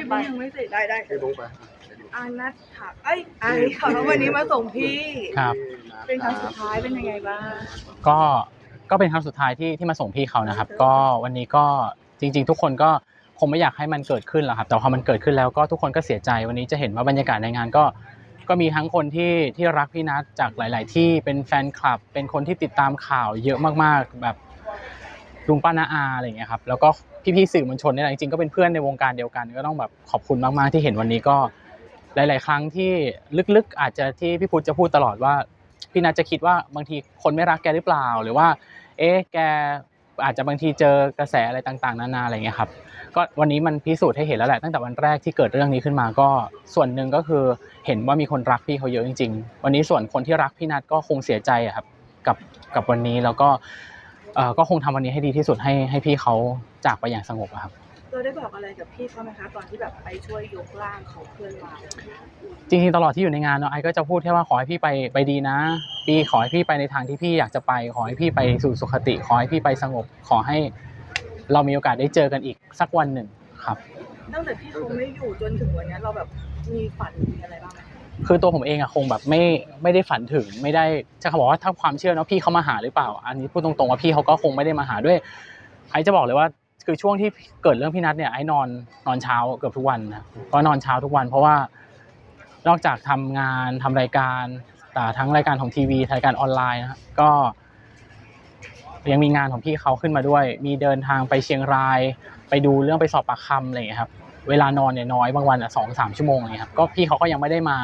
พี่บุ๊กยังไม่เสร็จได้ได้พี่บุ๊กไปอานัทถามเอ้ยไอขอแล้ววันนี้มาส่งพี่ ครับ เป็นครั้งสุดท้ายเป็นยังไงบ้าง ก็ ก็เป็นครั้งสุดท้ายที่ที่มาส่งพี่เขานะครับ ก็วันนี้ก็จริง ๆ ทุกคนก็คงไม่อยากให้มันเกิดขึ้นหรอกครับ แต่พอมันเกิดขึ้นแล้วก็ทุกคนก็เสียใจวันนี้จะเห็นว่าบรรยากาศในงานก็ ก็มีทั้งคนที่ที่รักพี่นัทจากหลาย ๆ ที่เป็นแฟนคลับ เป็นคนที่ติดตามข่าวเยอะมากๆแบบลุงป้านาอาอะไรอย่างเงี้ยครับ แล้วก็ พี่ๆสื่อมวลชนเนี่ยแหละจริงๆก็เป็นเพื่อนในวงการเดียวกัน ก็ต้องแบบขอบคุณมากๆที่เห็นวันนี้ก็หลาย ๆ ครั้งที่ลึกๆ อาจจะที่พี่พุทธจะพูดตลอดว่าพี่นัทจะคิดว่าบางทีคนไม่รักแกหรือเปล่า หรือว่า เอ๊ะแกอาจจะบางทีเจอกระแสอะไรต่างๆ นานาอะไรเงี้ยครับก็วันนี้มันพิสูจน์ให้เห็นแล้วแหละตั้งแต่วันแรกที่เกิดเรื่องนี้ขึ้นมาก็ส่วนหนึ่งก็คือเห็นว่ามีคนรักพี่เขาเยอะจริง ๆ วันนี้ส่วนคนที่รักพี่นัทก็คงเสียใจอะครับกับกับวันนี้แล้วก็ เอ่อก็คงทำวันนี้ให้ดีที่สุดให้ให้พี่เขาจากไปอย่างสงบอะครับ เราได้บอกอะไรกับพี่เขาไหมคะตอนที่แบบไปช่วยยกร่างเขาเพื่อนมาจริงๆตลอดที่อยู่ในงานเนาะไอก็จะพูดแค่ว่าขอให้พี่ไปไปดีนะ พี่ขอให้พี่ไปในทางที่พี่อยากจะไป ขอให้พี่ไปสู่สุขติ ขอให้พี่ไปสงบ ขอให้เรามีโอกาสได้เจอกันอีกสักวันหนึ่งครับ ตั้งแต่พี่เขาไม่อยู่จนถึงวันนี้เราแบบมีฝันมีอะไรบ้างไหม คือตัวผมเองอะคงแบบไม่ไม่ได้ฝันถึงไม่ได้จะเขาบอกว่าถ้าความเชื่อเนาะพี่เขามาหาหรือเปล่า อันนี้พูดตรงๆว่าพี่เขาก็คงไม่ได้มาหาด้วยไอจะบอกเลยว่าคือช่วงที่เกิดเรื่องพี่นัทเนี่ยไอนอนนอนเช้าเกือบทุกวันนะก็นอนเช้าทุกวัน เพราะว่านอกจากทำงานทำรายการแต่ทั้งรายการของทีวีรายการออนไลน์นะก็ยังมีงานของพี่เขาขึ้นมาด้วย มีเดินทางไปเชียงราย ไปดูเรื่องไปสอบปากคำอะไรอย่างเงี้ยครับ เวลานอนเนี่ยน้อยบางวันอะสองสามชั่วโมงอะไรเงี้ยครับก็พี่เขาก็ยังไม่ได้มา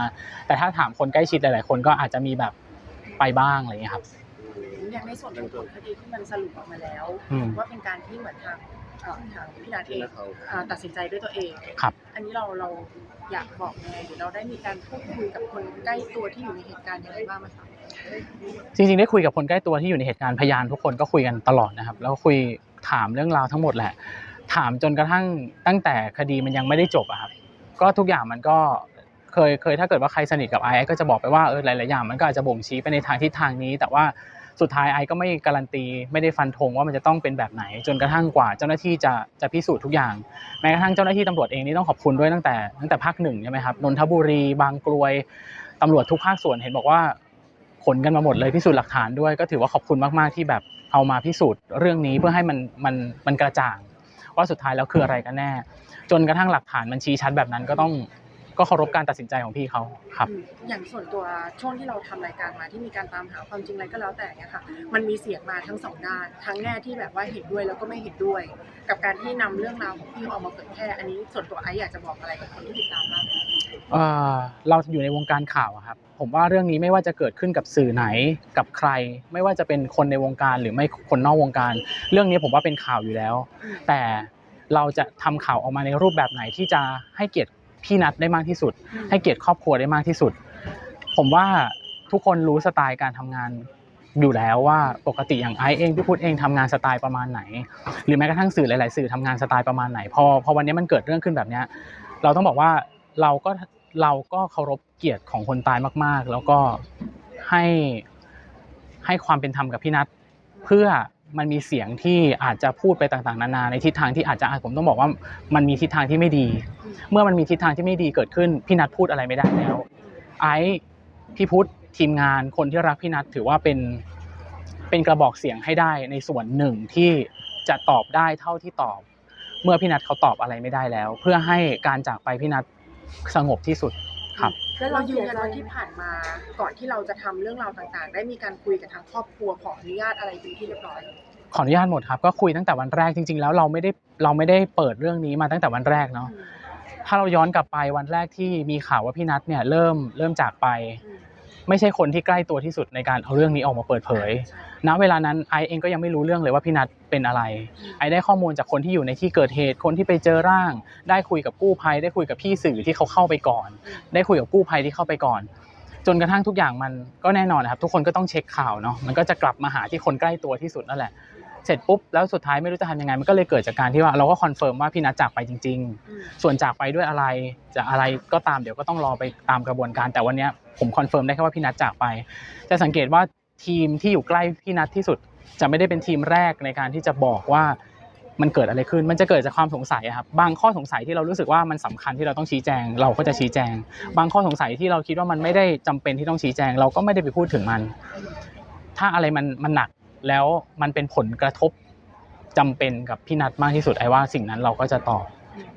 แต่ถ้าถามคนใกล้ชิดหลายๆคนก็อาจจะมีแบบไปบ้างอะไรเงี้ยครับอย่างในส่วนของผลคดีที่มันสรุปออกมาแล้วอืมว่าเป็นการที่เหมือนทางเอ่อทางพี่นาเอที่งนัทเขาอ่าตัดสินใจด้วยตัวเองครับ อันนี้เราเราอยากบอกยังไงหรือเราได้มีการพูดคุยกับคนใกล้ตัวที่อยู่ในเหตุการณ์ยังไงบ้างไหมคะจริงๆได้คุยกับคนใกล้ตัวที่อยู่ในเหตุการณ์พยานทุกคนก็คุยกันตลอดนะครับ แล้วก็คุยถามเรื่องราวทั้งหมดแหละ ถามจนกระทั่งตั้งแต่คดีมันยังไม่ได้จบอะครับก็ทุกอย่างมันก็เคยเคยถ้าเกิดว่าใครสนิทกับไอซ์ก็จะบอกไปว่าเออหลายๆอย่างมันก็อาจจะบ่งชี้ไปในทางทิศทางนี้ แต่ว่าสุดท้ายไอซ์ก็ไม่การันตีไม่ได้ฟันธงว่ามันจะต้องเป็นแบบไหน จนกระทั่งกว่าเจ้าหน้าที่จะจะพิสูจน์ทุกอย่างแม้กระทั่งเจ้าหน้าที่ตำรวจเองนี่ต้องขอบคุณด้วยตั้งแต่ตั้งแต่ภาคหนึ่งใช่ไหมครับนนทบุรีบางกรวยตำรวจทุกภาคส่วนเห็นบอกว่าขนกันมาหมดเลยพิสูจน์หลักฐานด้วย ก็ถือว่าขอบคุณมากๆที่แบบเอามาพิสูจน์เรื่องนี้เพื่อให้มันมันมันกระจ่าง ว่าสุดท้ายแล้วคืออะไรกันแน่ จนกระทั่งหลักฐานมันชี้ชัดแบบนั้นก็ต้องก็เคารพการตัดสินใจของพี่เขาครับอืมอย่างส่วนตัวช่วงที่เราทำรายการมาที่มีการตามหาความจริงอะไรก็แล้วแต่เนี่ยค่ะ มันมีเสียงมาทั้งสองด้าน ทั้งแง่ที่แบบว่าเห็นด้วยแล้วก็ไม่เห็นด้วย กับการที่นำเรื่องราวของพี่ออกมาเผยแพร่อันนี้ส่วนตัวไอซ์อยากจะบอกอะไรกับคนที่ติดตามบ้างเอ่อเราอยู่ในวงการข่าวอะครับ ผมว่าเรื่องนี้ไม่ว่าจะเกิดขึ้นกับสื่อไหนกับใคร ไม่ว่าจะเป็นคนในวงการหรือไม่คนนอกวงการ เรื่องนี้ผมว่าเป็นข่าวอยู่แล้วอืมแต่เราจะทำข่าวออกมาในรูปแบบไหนที่จะให้เกียรติพี่นัทได้มากที่สุด ให้เกียรติครอบครัวได้มากที่สุด ผมว่าทุกคนรู้สไตล์การทำงานอยู่แล้วว่าปกติอย่างไอซ์เองพี่พุทธเองทำงานสไตล์ประมาณไหน หรือแม้กระทั่งสื่อหลาย ๆ สื่อทำงานสไตล์ประมาณไหน พอพอวันนี้มันเกิดเรื่องขึ้นแบบเนี้ยเราต้องบอกว่าเราก็ เราก็เคารพเกียรติของคนตายมาก ๆ แล้วก็ให้ให้ความเป็นธรรมกับพี่นัทเพื่อมันมีเสียงที่อาจจะพูดไปต่างๆ นานาในทิศทางที่อาจจะผมต้องบอกว่ามันมีทิศทางที่ไม่ดี เมื่อมันมีทิศทางที่ไม่ดีเกิดขึ้นพี่นัทพูดอะไรไม่ได้แล้ว ไอซ์พี่พุทธทีมงานคนที่รักพี่นัทถือว่าเป็นเป็นกระบอกเสียงให้ได้ในส่วนหนึ่งที่จะตอบได้เท่าที่ตอบ เมื่อพี่นัทเขาตอบอะไรไม่ได้แล้ว เพื่อให้การจากไปพี่นัท สงบที่สุดครับ แล้วเรายืนยันว่าที่ผ่านมา ก่อนที่เราจะทำเรื่องราวต่างๆ ได้มีการคุยกับทางครอบครัวขออนุญาตอะไรเป็นที่เรียบร้อยขออนุญาตหมดครับก็คุยตั้งแต่วันแรกจริง ๆ แล้วเราไม่ได้เราไม่ได้เปิดเรื่องนี้มาตั้งแต่วันแรกเนาะถ้าเราย้อนกลับไปวันแรกที่มีข่าวว่าพี่นัทเนี่ยเริ่มเริ่มจากไปอืม ไม่ใช่คนที่ใกล้ตัวที่สุดในการเอาเรื่องนี้ออกมาเปิดเผยใช่ณเวลานั้นไอซ์เองก็ยังไม่รู้เรื่องเลยว่าพี่นัทเป็นอะไร ไอซ์ได้ข้อมูลจากคนที่อยู่ในที่เกิดเหตุ คนที่ไปเจอร่าง ได้คุยกับกู้ภัย ได้คุยกับพี่สื่อที่เขาเข้าไปก่อน ได้คุยกับกู้ภัยที่เข้าไปก่อน จนกระทั่งทุกอย่างมันก็แน่นอนนะครับ ทุกคนก็ต้องเช็คข่าวเนาะ มันก็จะกลับมาหาที่คนใกล้ตัวที่สุดนั่นแหละ เสร็จปุ๊บแล้วสุดท้ายไม่รู้จะทำยังไง มันก็เลยเกิดจากการที่ว่าเราก็คอนเฟิร์มว่าพี่นัทจากไปจริงๆอืมส่วนจากไปด้วยอะไรจะอะไรก็ตามเดี๋ยวก็ต้องรอไปตามกระบวนการแต่วันเนี้ย ผมคอนเฟิร์มได้แค่ว่าพี่นัทจากไป จะสังเกตว่าทีมที่อยู่ใกล้พี่นัทที่สุด จะไม่ได้เป็นทีมแรกในการที่จะบอกว่ามันเกิดอะไรขึ้น มันจะเกิดจากความสงสัยครับ บางข้อสงสัยที่เรารู้สึกว่ามันสำคัญที่เราต้องชี้แจง เราก็จะชี้แจง บางข้อสงสัยที่เราคิดว่ามันไม่ได้จำเป็นที่ต้องชี้แจง เราก็ไม่ได้ไปพูดถึงมัน ถ้าอะไรมันมันหนักแล้วมันเป็นผลกระทบจำเป็นกับพี่นัทมากที่สุดไอ้ว่าสิ่งนั้นเราก็จะตอบ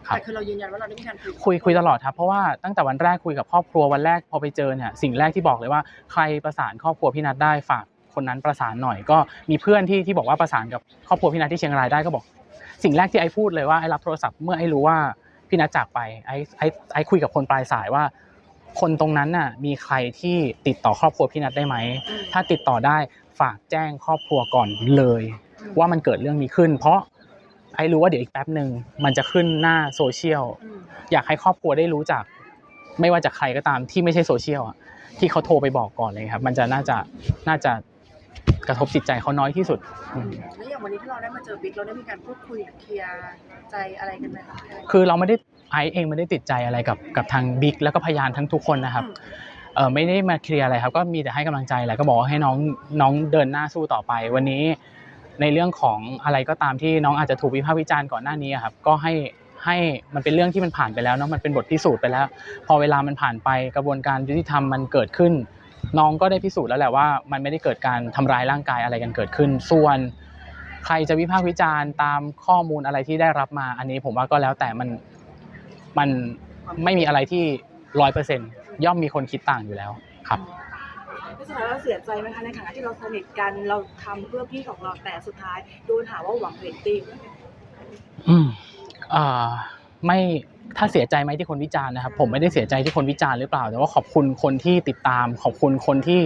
ครับ แต่คือเรายืนยันว่าเราได้มีการคุยคุยคุยตลอดครับเพราะว่าตั้งแต่วันแรกคุยกับครอบครัววันแรกพอไปเจอเนี่ยสิ่งแรกที่บอกเลยว่าใครประสานครอบครัวพี่นัทได้ฝากคนนั้นประสานหน่อยก็มีเพื่อนที่ที่บอกว่าประสานกับครอบครัวพี่นัทที่เชียงรายได้ก็บอก สิ่งแรกที่ไอ้พูดเลยว่าไอ้รับโทรศัพท์เมื่อไอ้รู้ว่าพี่นัทจากไปไอ้ไอ้ไอ้คุยกับคนปลายสายว่า คนตรงนั้นน่ะมีใครที่ติดต่อครอบครัวพี่นัทได้ไหมอืมถ้าติดต่อได้ฝากแจ้งครอบครัวก่อนเลย ว่ามันเกิดเรื่องนี้ขึ้น เพราะ ไอ้รู้ว่าเดี๋ยวอีกแป๊บหนึ่งมันจะขึ้นหน้าโซเชียลอืมอยากให้ครอบครัวได้รู้จัก ไม่ว่าจากใครก็ตามที่ไม่ใช่โซเชียลอะที่เขาโทรไปบอกก่อนเลยครับ มันจะน่าจะน่าจะกระทบจิตใจเขาน้อยที่สุดอืมแล้วอย่างวันนี้ที่เราได้มาเจอบิ๊กเราได้มีการพูดคุยเคลียร์ใจอะไรกันไหมคะคือเราไม่ได้ไอซ์เองไม่ได้ติดใจอะไรกับกับทางบิ๊กแล้วก็พยานทั้งทุกคนนะครับอืมเออไม่ได้มาเคลียร์อะไรครับ ก็มีแต่ให้กำลังใจแหละก็บอกว่าให้น้องน้องเดินหน้าสู้ต่อไป วันนี้ ในเรื่องของอะไรก็ตามที่น้องอาจจะถูกวิพากษ์วิจารณ์ก่อนหน้านี้ครับก็ให้ให้มันเป็นเรื่องที่มันผ่านไปแล้วเนาะมันเป็นบทพิสูจน์ไปแล้ว พอเวลามันผ่านไปกระบวนการยุติธรรมมันเกิดขึ้น น้องก็ได้พิสูจน์แล้วแหละว่า มันไม่ได้เกิดการทำร้ายร่างกายอะไรกันเกิดขึ้น ส่วนใครจะวิพากษ์วิจารณ์ตามข้อมูลอะไรที่ได้รับมา อันนี้ผมว่าก็แล้วแต่มันมันไม่มีอะไรที่ร้อยเปอร์เซ็นย่อมมีคนคิดต่างอยู่แล้วครับ สุดท้ายเราเสียใจไหมคะในฐานะที่เราสนิทกันเราทำเพื่อพี่ของเราแต่สุดท้ายโดนหาว่าหวังเรตติ้งอืมอ่าไม่ถ้าเสียใจไหมที่คนวิจารณ์นะครับ ผมไม่ได้เสียใจที่คนวิจารณ์หรือเปล่า แต่ว่าขอบคุณคนที่ติดตาม ขอบคุณคนที่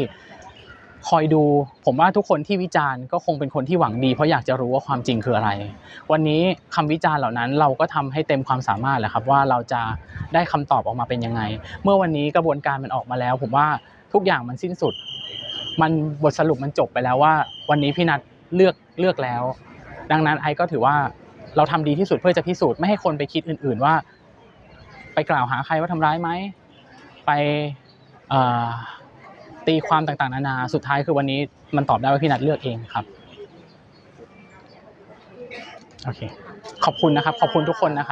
คอยดู ผมว่าทุกคนที่วิจารณ์ก็คงเป็นคนที่หวังดี เพราะอยากจะรู้ว่าความจริงคืออะไร วันนี้คำวิจารณ์เหล่านั้นเราก็ทำให้เต็มความสามารถแหละครับว่าเราจะได้คำตอบออกมาเป็นยังไง เมื่อวันนี้กระบวนการมันออกมาแล้ว ผมว่าทุกอย่างมันสิ้นสุด มันบทสรุปมันจบไปแล้วว่า วันนี้พี่นัทเลือกเลือกแล้ว ดังนั้นไอก็ถือว่าเราทำดีที่สุดเพื่อจะพิสูจน์ไม่ให้คนไปคิดอื่น ๆว่า ไปกล่าวหาใครว่าทำร้ายไหมไปตีความต่างๆ นานาสุดท้ายคือวันนี้มันตอบได้ว่าพี่นัทเลือกเองครับโอเคขอบคุณนะครับ ขอบคุณทุกคนนะครับ